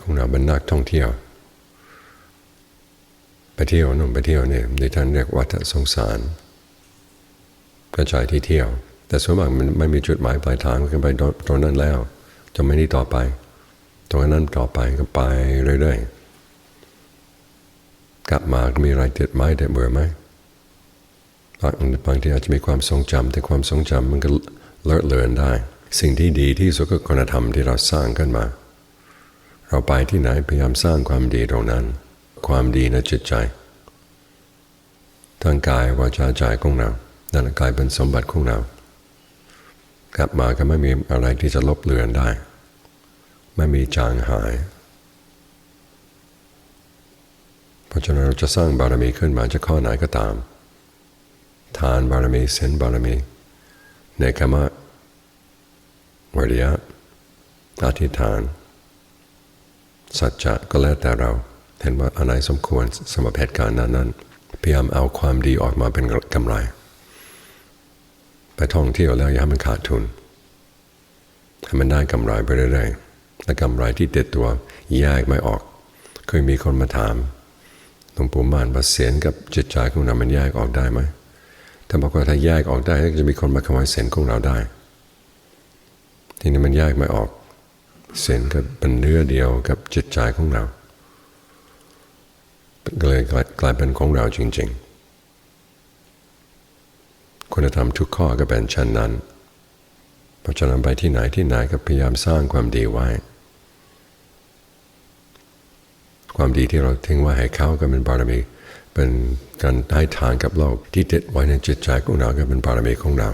ของเราเป็นนักท่องเที่ยว ไปเที่ยวนู่นไปเที่ยวนี่ที่ท่านเรียกวัฏสงสารกระจายที่เที่ยว แต่ส่วนมากมันไม่มีจุดหมายปลายทางก็ไปตรงนั้นแล้ว จะไม่นี่ต่อไป ตรงนั้นต่อไปก็ไปเรื่อยๆกลับมาก็มีอะไรติดไม้ติดเบื่อไหมบางบางทีอาจจะมีความทรงจำแต่ความทรงจำมันก็เลอะเลือนได้ สิ่งที่ดีที่สุดก็คุณธรรมที่เราสร้างขึ้นมา เราไปที่ไหนพยายามสร้างความดีตรงนั้น ความดีในจิตใจทางกายวาจาใจของเรานั่นกลายเป็นสมบัติของเรา กลับมาก็ไม่มีอะไรที่จะลบเลือนได้ ไม่มีจางหาย เพราะฉะนั้นเราจะสร้างบารมีขึ้นมาจะข้อไหนก็ตาม ทานบารมีเส้นบารมีเนกขมะวิริยะอธิษฐาน สัจจะก็แล้วแต่เรา เห็นว่าอะไรสมควรสำหรับเหตุการณ์นั้นนั้นพยายามเอาความดีออกมาเป็นกำไร ไปท่องเที่ยวแล้วอย่าให้มันขาดทุนให้มันได้กำไรไปเรื่อยๆและกำไรที่ติดตัวแยกไม่ออก เคยมีคนมาถามหลวงปู่มานว่าเสียนกับจิตใจของเรามันแยกออกได้ไหมถ้าบอกว่าถ้าแยกออกได้ก็จะมีคนมาขโมยเสียนของเราได้ ทีนี้มันแยกไม่ออก เส้นก็เป็นเนื้อเดียวกับจิตใจของเราก็เลยกลายเป็นของเราจริง ๆ คุณธรรมทุกข้อก็เป็นเช่นนั้นเพราะฉะนั้นไปที่ไหนที่ไหนก็พยายามสร้างความดีไว้ ความดีที่เราทิ้งไว้ให้เขาก็เป็นบารมี เป็นการให้ทานกับโลกที่ติดไว้ในจิตใจของเราก็เป็นบารมีของเรา